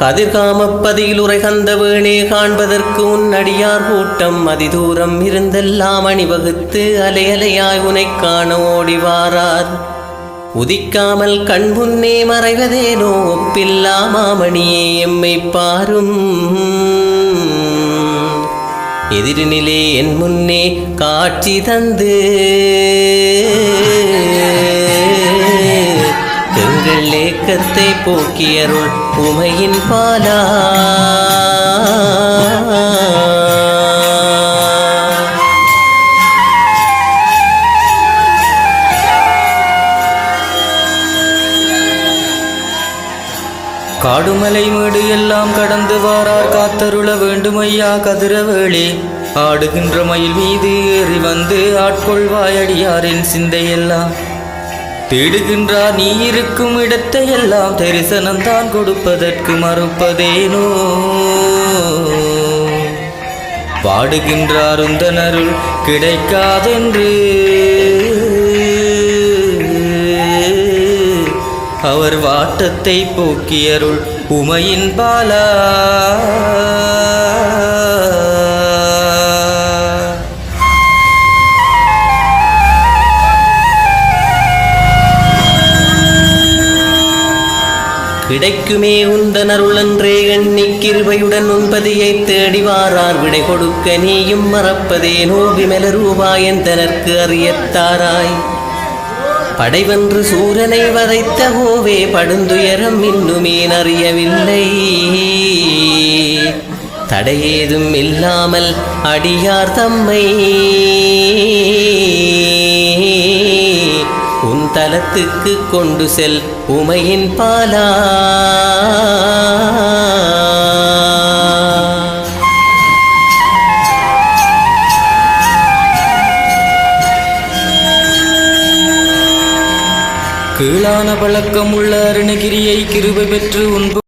கதிர்காமப்பதியில் உரைகந்த வேணே காண்பதற்கு உன் அடியார் கூட்டம் அதிதூரம் இருந்தெல்லாம் அணிவகுத்து அலையலையாய் உனை காண ஓடிவாரார் உதிக்காமல் கண் முன்னே மறைவதேனோ ஒப்பில்லா மாமணியே எம்மை பாரும். எதிரினிலே என் முன்னே காட்சி தந்து. எங்கள் ஏக்கத்தை போக்கியருள் உமையின் பாலா. காடுமலை மேடு எல்லாம் கடந்து வாரார் காத்தருள வேண்டுமையா கதிரவேளே. ஆடுகின்ற மயில் மீது ஏறி வந்து ஆட்கொள்வாயடியாரின் சிந்தையெல்லாம். தேடுகின்றார் நீ இருக்கும் இடத்தையெல்லாம் தரிசனம் தான் கொடுப்பதற்கு மறுப்பதேனோ? பாடுகின்றார் உந்தனருள் கிடைக்காதென்று. அவர் வாட்டத்தை போக்கியருள் உமையின் பாலா. கிடைக்குமே உந்தனருளன்றே எண்ணி கிருபையுடன் உன்பதியை தேடி வாரார் விடை கொடுக்க நீயும் மறப்பதே மறப்பதேனோ விமல தனக்கு அறியத்தாராய். படைவென்று சூரனை வதைத்த ஹோவே படுந்துயரம் இன்னுமேன் அறியவில்லை? தடையேதும் இல்லாமல் அடியார் தம்மை தலத்துக்கு கொண்டு செல் உமையின் பாலா. கீழான பழக்கம் உள்ள அருணகிரியை கிருபை பெற்று உன்பு